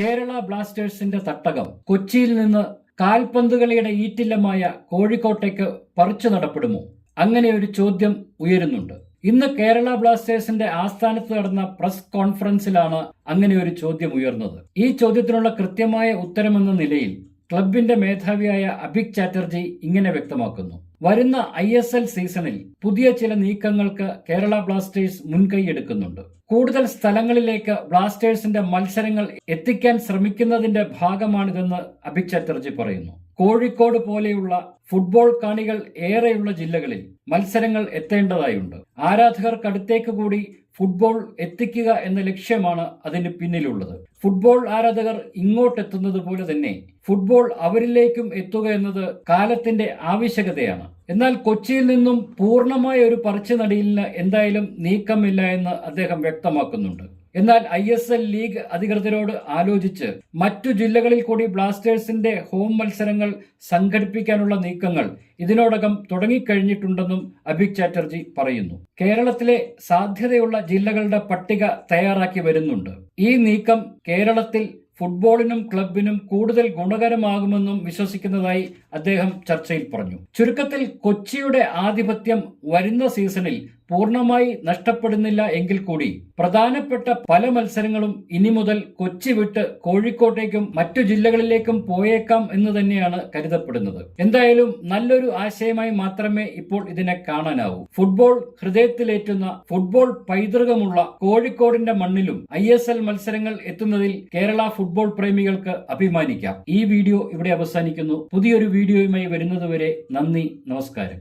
കേരള ബ്ലാസ്റ്റേഴ്സിന്റെ തട്ടകം. കൊച്ചിയിൽ നിന്ന് കാൽപന്ത് കളിയുടെ ഈറ്റില്ലമായ കോഴിക്കോട്ടേക്ക് പറിച്ചു നടപ്പെടുമോ? അങ്ങനെ ഒരു ചോദ്യം ഉയരുന്നുണ്ട്. ഇന്ന് കേരള ബ്ലാസ്റ്റേഴ്സിന്റെ ആസ്ഥാനത്ത് നടന്ന പ്രസ് കോൺഫറൻസിലാണ് അങ്ങനെ ഒരു ചോദ്യം ഉയർന്നത്. ഈ ചോദ്യത്തിനുള്ള കൃത്യമായ ഉത്തരമെന്ന നിലയിൽ ക്ലബിന്റെ മേധാവിയായ അഭിക് ചാറ്റർജി ഇങ്ങനെ വ്യക്തമാക്കുന്നു. വരുന്ന ഐ എസ് എൽ സീസണിൽ പുതിയ ചില നീക്കങ്ങൾക്ക് കേരള ബ്ലാസ്റ്റേഴ്സ് മുൻകൈയെടുക്കുന്നുണ്ട് കൂടുതൽ സ്ഥലങ്ങളിലേക്ക് ബ്ലാസ്റ്റേഴ്സിന്റെ മത്സരങ്ങൾ എത്തിക്കാൻ ശ്രമിക്കുന്നതിന്റെ ഭാഗമാണിതെന്ന് അഭിക് ചാറ്റർജി പറയുന്നു. കോഴിക്കോട് പോലെയുള്ള ഫുട്ബോൾ കാണികൾ ഏറെയുള്ള ജില്ലകളിൽ മത്സരങ്ങൾ എത്തേണ്ടതായുണ്ട്. ആരാധകർക്കടുത്തേക്ക് കൂടി ഫുട്ബോൾ എത്തിക്കുക എന്ന ലക്ഷ്യമാണ് അതിന് പിന്നിലുള്ളത്. ഫുട്ബോൾ ആരാധകർ ഇങ്ങോട്ടെത്തുന്നത് പോലെ തന്നെ ഫുട്ബോൾ അവരിലേക്കും എത്തുക എന്നത് കാലത്തിന്റെ ആവശ്യകതയാണ്. എന്നാൽ കൊച്ചിയിൽ നിന്നും പൂർണമായ ഒരു പറിച്ചു നടിയിലിന് എന്തായാലും നീക്കമില്ല എന്ന് അദ്ദേഹം വ്യക്തമാക്കുന്നുണ്ട്. എന്നാൽ ഐ എസ് എൽ ലീഗ് അധികൃതരോട് ആലോചിച്ച് മറ്റു ജില്ലകളിൽ കൂടി ബ്ലാസ്റ്റേഴ്സിന്റെ ഹോം മത്സരങ്ങൾ സംഘടിപ്പിക്കാനുള്ള നീക്കങ്ങൾ ഇതിനോടകം തുടങ്ങിക്കഴിഞ്ഞിട്ടുണ്ടെന്നും അഭിക് ചാറ്റർജി പറയുന്നു. കേരളത്തിലെ സാധ്യതയുള്ള ജില്ലകളുടെ പട്ടിക തയ്യാറാക്കി വരുന്നുണ്ട്. ഈ നീക്കം കേരളത്തിൽ ഫുട്ബോളിനും ക്ലബിനും കൂടുതൽ ഗുണകരമാകുമെന്നും വിശ്വസിക്കുന്നതായി അദ്ദേഹം ചർച്ചയിൽ പറഞ്ഞു. ചുരുക്കത്തിൽ കൊച്ചിയുടെ ആധിപത്യം വരുന്ന സീസണിൽ പൂർണമായി നഷ്ടപ്പെടുന്നില്ല എങ്കിൽ കൂടി പ്രധാനപ്പെട്ട പല മത്സരങ്ങളും ഇനി മുതൽ കൊച്ചി വിട്ട് കോഴിക്കോട്ടേക്കും മറ്റു ജില്ലകളിലേക്കും പോയേക്കാം എന്ന് തന്നെയാണ് കരുതപ്പെടുന്നത്. എന്തായാലും നല്ലൊരു ആശയമായി മാത്രമേ ഇപ്പോൾ ഇതിനെ കാണാനാവൂ. ഫുട്ബോൾ ഹൃദയത്തിലേറ്റുന്ന ഫുട്ബോൾ പൈതൃകമുള്ള കോഴിക്കോടിന്റെ മണ്ണിലും ഐ മത്സരങ്ങൾ എത്തുന്നതിൽ കേരള ഫുട്ബോൾ പ്രേമികൾക്ക് അഭിമാനിക്കാം. ഈ വീഡിയോ ഇവിടെ അവസാനിക്കുന്നു. പുതിയൊരു വീഡിയോയുമായി വരുന്നതുവരെ നന്ദി നമസ്കാരം.